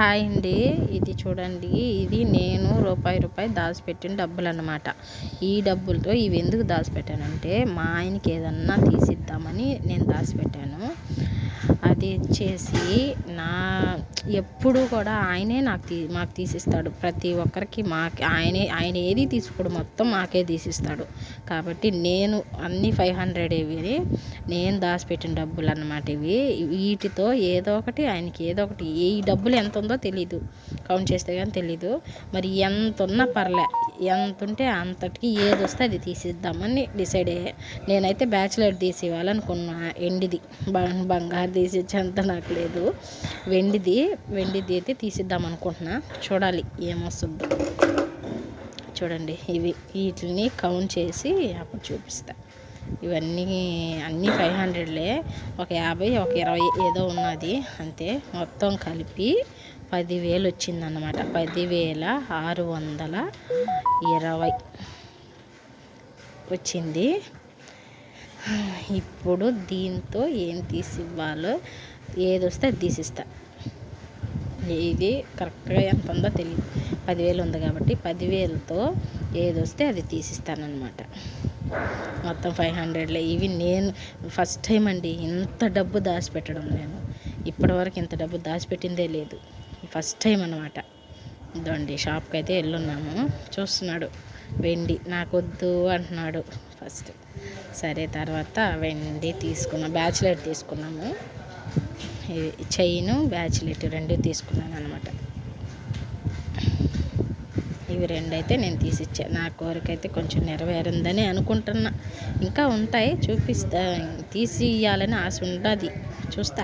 Hi అండి. ఇది చూడండి. ఇది నేను రూపాయి రూపాయి దాచిపెట్టిన డబ్బులు అనమాట ఈ డబ్బులతో ఇవి ఎందుకు దాచిపెట్టానంటే మా ఆయనకి ఏదన్నా తీసిద్దామని నేను దాచిపెట్టాను. అది వచ్చేసి నా ఎప్పుడూ కూడా ఆయనే నాకు తీ మాకు తీసిస్తాడు. ప్రతి ఒక్కరికి మాకు ఆయనే ఆయన ఏది తీసుకోడు మొత్తం మాకే తీసిస్తాడు. కాబట్టి నేను అన్ని ఫైవ్ హండ్రెడ్ ఇవి నేను దాచిపెట్టిన డబ్బులు అన్నమాట ఇవి. వీటితో ఏదో ఒకటి ఆయనకి ఏదో ఒకటి. ఈ డబ్బులు ఎంత ఉందో తెలీదు. కౌంట్ చేస్తే కానీ తెలీదు. మరి ఎంత ఉన్నా పర్లే. ఎంత ఉంటే అంతటికి ఏది వస్తే అది తీసిద్దామని డిసైడ్ అయ్యా. నేనైతే బ్యాచిలర్ తీసి ఇవ్వాలనుకున్నా ఎండిది బంగారు తీసిచ్చేంత నాకు లేదు. వెండిది వెండిది అయితే తీసిద్దాం అనుకుంటున్నా చూడాలి ఏమొస్తుందో. చూడండి ఇవి వీటిని కౌంట్ చేసి అప్పుడు చూపిస్తా. ఇవన్నీ అన్నీ ఫైవ్ హండ్రెడ్లే ఒక యాభై ఒక ఇరవై ఏదో ఉన్నది. అంతే. మొత్తం కలిపి పదివేలు వచ్చిందనమాట పదివేల ఆరు వందల ఇరవై వచ్చింది. ఇప్పుడు దీంతో ఏం తీసి ఇవ్వాలో ఏది వస్తే అది తీసిస్తా. ఇది కరెక్ట్గా ఎంత ఉందో తెలియదు పదివేలు ఉంది కాబట్టి పదివేలతో ఏది వస్తే అది తీసిస్తానమాట మొత్తం ఫైవ్ హండ్రెడ్లో. ఇవి నేను ఫస్ట్ టైం అండి ఇంత డబ్బు దాచిపెట్టడం నేను. ఇప్పటివరకు ఇంత డబ్బు దాచిపెట్టిందే లేదు. ఫస్ట్ టైం అనమాట ఇదండి షాప్కి అయితే వెళ్ళున్నాము. చూస్తున్నాడు. వెండి నాకొద్దు అంటున్నాడు ఫస్ట్. సరే తర్వాత వెండి తీసుకున్నాం బ్యాచిలెట్ తీసుకున్నాము. చైను బ్యాచిలెట్ రెండు తీసుకున్నాను అనమాట ఇవి రెండు అయితే నేను తీసిచ్చా. నా కోరిక అయితే కొంచెం నెరవేరిందని అనుకుంటున్నా. ఇంకా ఉంటాయి చూపిస్తా తీసి ఇవ్వాలని ఆశ ఉంటుంది చూస్తా.